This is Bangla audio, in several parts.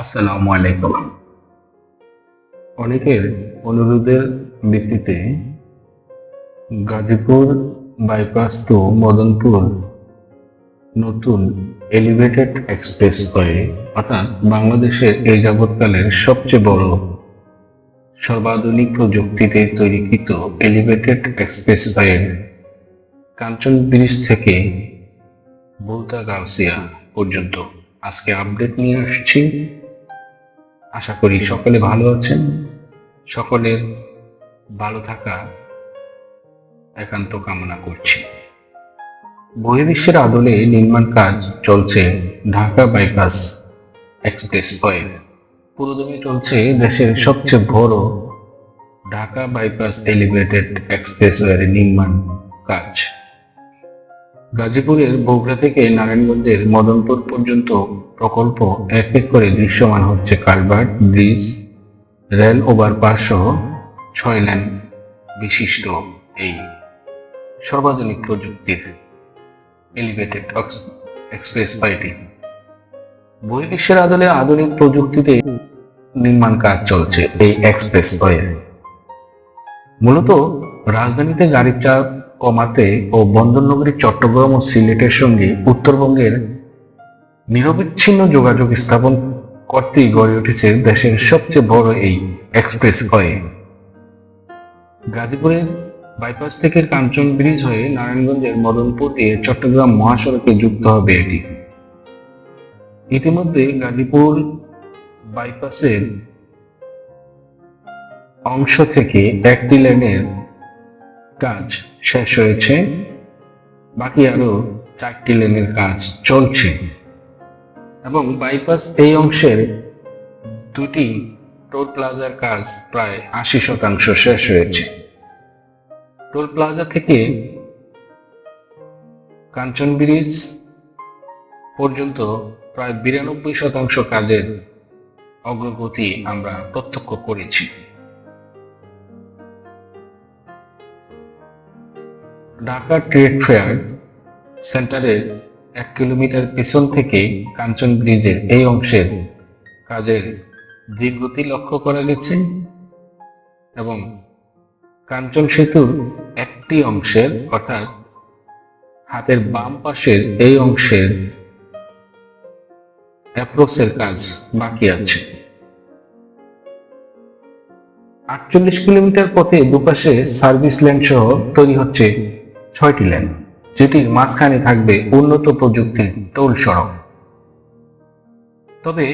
আসসালামু আলাইকুম। অনেকের অনুরোধের ভিত্তিতে গাজীপুর বাইপাস টু মদনপুর নতুন এলিভেটেড এক্সপ্রেস ওয়ে অর্থাৎ বাংলাদেশের এই যাবৎকালের সবচেয়ে বড় সর্বাধুনিক প্রযুক্তিতে তৈরিকৃত elevated expressway Kanchan bridge থেকে বুলতা গাউসিয়া পর্যন্ত। আজকে আপডেট নিয়ে আসছি। আশা করি সকলে ভালো আছেন। সকলের ভালো থাকা একান্ত কামনা করছি। বহির্বিশ্বের আদলে নির্মাণ কাজ চলছে ঢাকা বাইপাস এক্সপ্রেস ওয়ে। পুরোদমে চলছে দেশের সবচেয়ে বড় ঢাকা বাইপাস এলিভেটেড এক্সপ্রেস ওয়ের নির্মাণ কাজ। গাজীপুরের বগুড়া থেকে নারায়ণগঞ্জের মদনপুর পর্যন্ত প্রকল্প এক এক করে দৃশ্যমান হচ্ছে কালভার্ট, ব্রিজ, রেল ওভারপাস সহ ছয় লেন বিশিষ্ট এই সর্বাধুনিক প্রযুক্তির এলিভেটেড এক্সপ্রেস ওয়েটি বহির্বিশ্বের আদলে আধুনিক প্রযুক্তিতে নির্মাণ কাজ চলছে এই এক্সপ্রেস ওয়ে মূলত রাজধানীতে গাড়ির চাপ কমাতে ও বন্দরনগরী, চট্টগ্রাম ও সিলেটের সঙ্গে উত্তরবঙ্গের নিরবিচ্ছিন্ন যোগাযোগ স্থাপন করতেই গড়ে উঠেছে দেশের সবচেয়ে বড় এই এক্সপ্রেস ওয়ে গাজীপুরের বাইপাস থেকে কাঞ্চন ব্রিজ হয়ে নারায়ণগঞ্জের মদনপুর দিয়ে চট্টগ্রাম মহাসড়কে যুক্ত হবে এটি। ইতিমধ্যে গাজীপুর বাইপাসের অংশ থেকে একটি লেনের কাজ শেষ হয়েছে, বাকি আরও চারটি লেনের কাজ চলছে। এবং বাইপাস এই অংশের দুটি টোল প্লাজার কাজ প্রায় আশি শতাংশ শেষ হয়েছে। টোল প্লাজা থেকে কাঞ্চন ব্রিজ পর্যন্ত প্রায় বিরানব্বই শতাংশ কাজের অগ্রগতি আমরা প্রত্যক্ষ করেছি। ঢাকা ট্রেড ফেয়ার সেন্টারের এক কিলোমিটার পেছন থেকে কাঞ্চন ব্রিজের এই অংশের কাজের ধীরগতি লক্ষ্য করা গেছে এবং কাঞ্চন সেতুর একটি অংশের অর্থাৎ হাতের বাম পাশের এই অংশের অ্যাপ্রোচের কাজ বাকি আছে। আটচল্লিশ কিলোমিটার পথে দুপাশে সার্ভিস ল্যান্ড সহ তৈরি হচ্ছে ছয়টি লেন, যেটির মাঝখানে থাকবে উন্নত প্রযুক্তির টোল সড়ক। তবে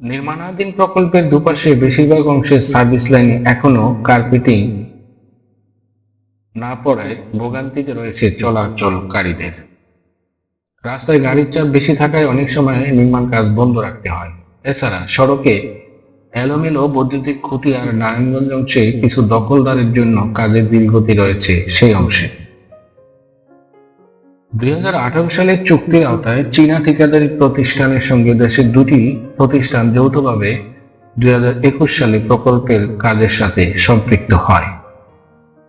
নির্মাণাধীন প্রকল্পের দুপাশে বেশিরভাগ অংশের সার্ভিস লাইনে এখনও কার্পেটিং না পড়ায় ভোগান্তিতে রয়েছে চলাচলকারীদের। রাস্তায় গাড়ির চাপ বেশি থাকায় অনেক সময় নির্মাণ কাজ বন্ধ রাখতে হয়। এছাড়া সড়কে এলোমেলো বৈদ্যুতিক খুঁটি আর নারায়ণগঞ্জ অংশে কিছু দখলদারের জন্য কাজের দীর্ঘতি রয়েছে সেই অংশে। দুই হাজার আঠারো সালের চুক্তির আওতায় চীনা ঠিকাদারি প্রতিষ্ঠানের সঙ্গে দেশের দুটি প্রতিষ্ঠান যৌথভাবে দুই হাজার একুশ সালে প্রকল্পের কাজের সাথে সম্পৃক্ত হয়।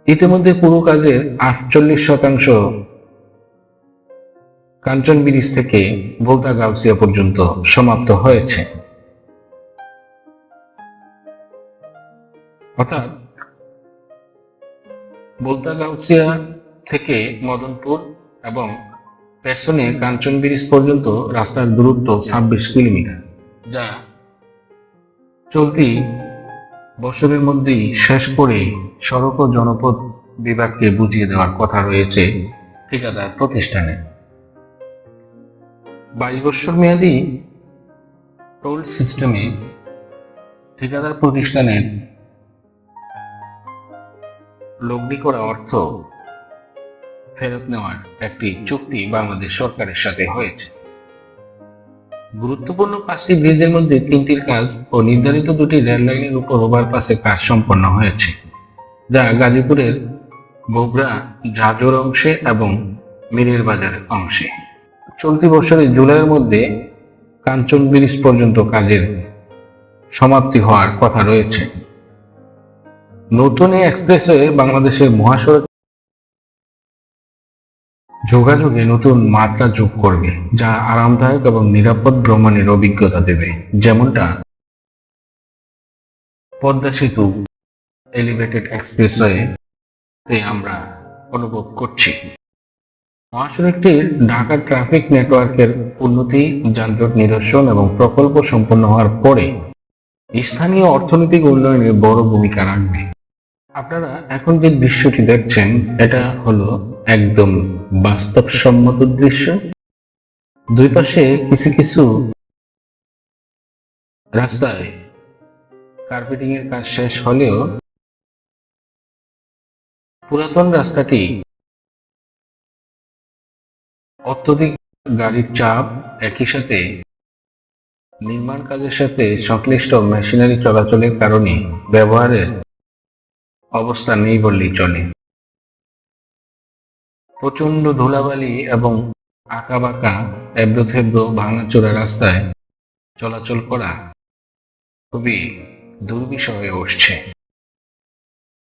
ইতিমধ্যে পুরো কাজের আটচল্লিশ শতাংশ কাঞ্চন ব্রিজ থেকে বোলতা গাউসিয়া পর্যন্ত সমাপ্ত হয়েছে। অর্থাৎ বোলতা গাউসিয়া থেকে মদনপুর এবং পেছনে কাঞ্চন ব্রিজ পর্যন্ত রাস্তার দূরত্ব ছাব্বিশ কিলোমিটার। যা চলতি বছরের মধ্যেই শেষ করে সড়ক ও জনপদ বিভাগকে বুঝিয়ে দেওয়ার কথা রয়েছে ঠিকাদার প্রতিষ্ঠানে। বাইশ বছর মেয়াদী টোল সিস্টেমে ঠিকাদার প্রতিষ্ঠানের লগ্নি করা অর্থ ফেরত নেওয়ার একটি চুক্তি বাংলাদেশ সরকারের সাথে হয়েছে। গুরুত্বপূর্ণ পাঁচটি ব্রিজের মধ্যে তিনটির কাজ ও নির্ধারিত দুটি রেল লাইনের উপর ওভারপাসে কাজ সম্পন্ন হয়েছে, যা গাজীপুরের বগুড়া জাজর অংশে এবং মিরের বাজার অংশে। চলতি বছরের জুলাইয়ের মধ্যে কাঞ্চন ব্রিজ পর্যন্ত কাজের সমাপ্তি হওয়ার কথা রয়েছে। নতুন এক্সপ্রেসওয়ে বাংলাদেশের মহাসড়ক যোগাযোগে নতুন মাত্রা যোগ করবে, যা আরামদায়ক এবং নিরাপদ ভ্রমণের অভিজ্ঞতা দেবে। যেমনটা পদ্মা সেতু এলিভেটেড এক্সপ্রেসওয়ে আমরা অনুভব করছি। মহাসড়কটির ঢাকা ট্রাফিক নেটওয়ার্কের উন্নতি, যানজট নিরসন এবং প্রকল্প সম্পন্ন হওয়ার পরে স্থানীয় অর্থনৈতিক উন্নয়নে বড় ভূমিকা রাখবে। আপনারা এখন যে দৃশ্যটি দেখছেন, এটা হলো একদম বাস্তবসম্মত দৃশ্য। দুই পাশে কিছু কিছু রাস্তায় কার্পেটিং এর কাজ শেষ হলেও পুরাতন রাস্তাটি অত্যধিক গাড়ির চাপ, একই সাথে নির্মাণ কাজের সাথে সংশ্লিষ্ট মেশিনারি চলাচলের কারণে ব্যবহারের অবস্থা নেই বললেই চলে। প্রচণ্ড ধুলাবালি এবং আঁকা বাঁকা এবড়ো থেবড়ো ভাঙাচোরা রাস্তায় চলাচল করা খুবই দুর্বিষহ হয়ে উঠছে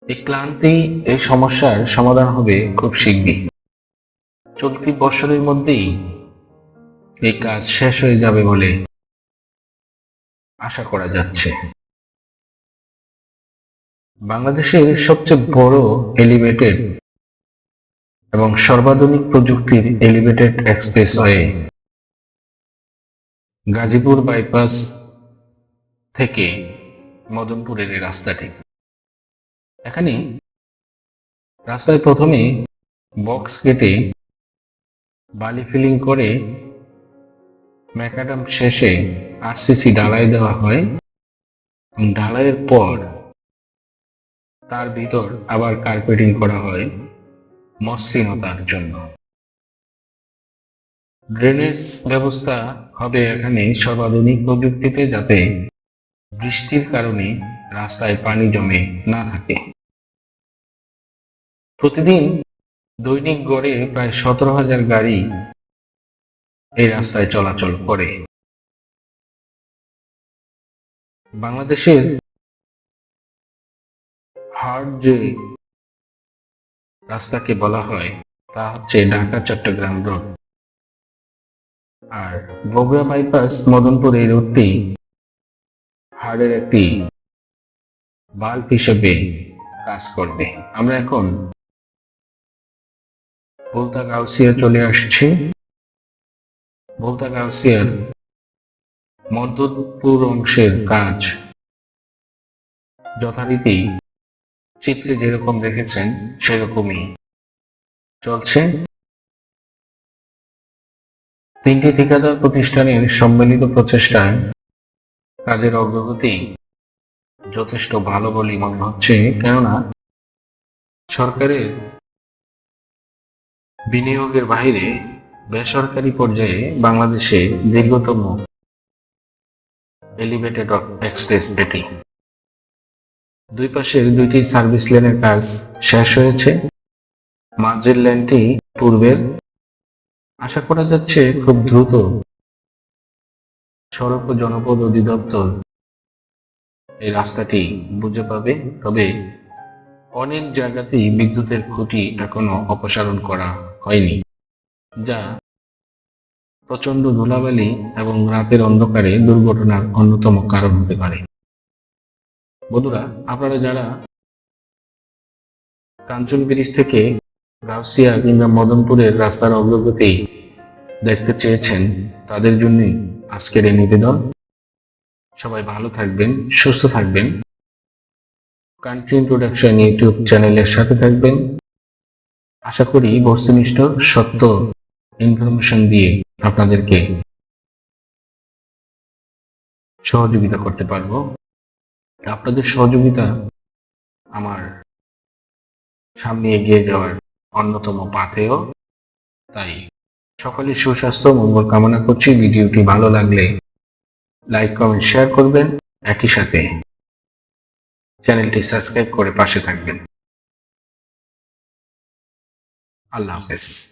এই ক্লান্তি, এই সমস্যার সমাধান হবে খুব শিগগির চলতি বছরের মধ্যেই এই কাজ শেষ হয়ে যাবে বলে আশা করা যাচ্ছে। বাংলাদেশের সবচেয়ে বড় এলিভেটেড এবং সর্বাধুনিক প্রযুক্তির elevated express expressway Gazipur bypass থেকে মদনপুরের রাস্তাটি। এখানে রাস্তায় প্রথমে বক্স কেটে বালি ফিলিং করে ম্যাকাডাম শেষে আরসিসি ঢালাই দেওয়া হয়। ঢালাইয়ের পর তার ভিতর আবার কার্পেটিং করা হয়। মসৃণতার জন্য। ড্রেনেজ ব্যবস্থা হবে এখানে সর্বাধুনিক প্রযুক্তিতে যাতে বৃষ্টির কারণে রাস্তায় পানি জমে না থাকে। প্রতিদিন দৈনিক গড়ে প্রায় সতেরো হাজার গাড়ি এই রাস্তায় চলাচল করে। বাংলাদেশের হার্ড যে রাস্তাকে বলা হয়, তা হচ্ছে ঢাকা, চট্টগ্রাম রোড আর বগুড়া বাইপাস মদনপুর এই রোডটি হার্ডের একটি বাল্ব হিসেবে কাজ করবে। আমরা এখন ভোলতা গাউসিয়া চলে আসছি। ভোলতা গাউসিয়ার মধ্যপুর অংশের কাজ যথারীতি চিত্রে যেরকম দেখেছেন, সেরকমই চলছে। তিনটি ঠিকাদার প্রতিষ্ঠানের সম্মিলিত প্রচেষ্টায় কাজের অগ্রগতি যথেষ্ট ভালো বলেই মনে হচ্ছে, কেননা সরকারের বিনিয়োগের বাইরে বেসরকারি পর্যায়ে বাংলাদেশে দীর্ঘতম এলিভেটেড এক্সপ্রেস এটি দুই পাশের দুইটি সার্ভিস লেনের কাজ শেষ হয়েছে। মাঝের লেনটি পূর্বের। আশা করা যাচ্ছে খুব দ্রুত সড়ক ও জনপদ অধিদপ্তর এই রাস্তাটি বুঝে পাবে, তবে অনেক জায়গাতেই বিদ্যুতের খুঁটি এখনও অপসারণ করা হয়নি, যা প্রচণ্ড ধুলাবালি এবং রাতের অন্ধকারে দুর্ঘটনার অন্যতম কারণ হতে পারে। বন্ধুরা, আপনারা যারা কাঞ্চন ব্রিজ থেকে গাউসিয়া কিংবা মদনপুরের রাস্তার অগ্রগতি দেখতে চেয়েছেন, তাদের জন্য আজকের এই নিবেদন। সবাই ভালো থাকবেন, সুস্থ থাকবেন। কান্ট্রি ইন্ট্রোডাকশন ইউটিউব চ্যানেলের সাথে থাকবেন। আশা করি বস্তুনিষ্ঠ, সত্য ইনফরমেশন দিয়ে আপনাদেরকে সহযোগিতা করতে পারব। আপনাদের সহযোগিতা আমার সামনে এগিয়ে যাওয়ার অন্যতম পাথেয়। তাই সকলের সুস্বাস্থ্য, মঙ্গল কামনা করছি। ভিডিওটি ভালো লাগলে লাইক, কমেন্ট, শেয়ার করবেন। একই সাথে চ্যানেলটি সাবস্ক্রাইব করে পাশে থাকবেন। আল্লাহ হাফেজ।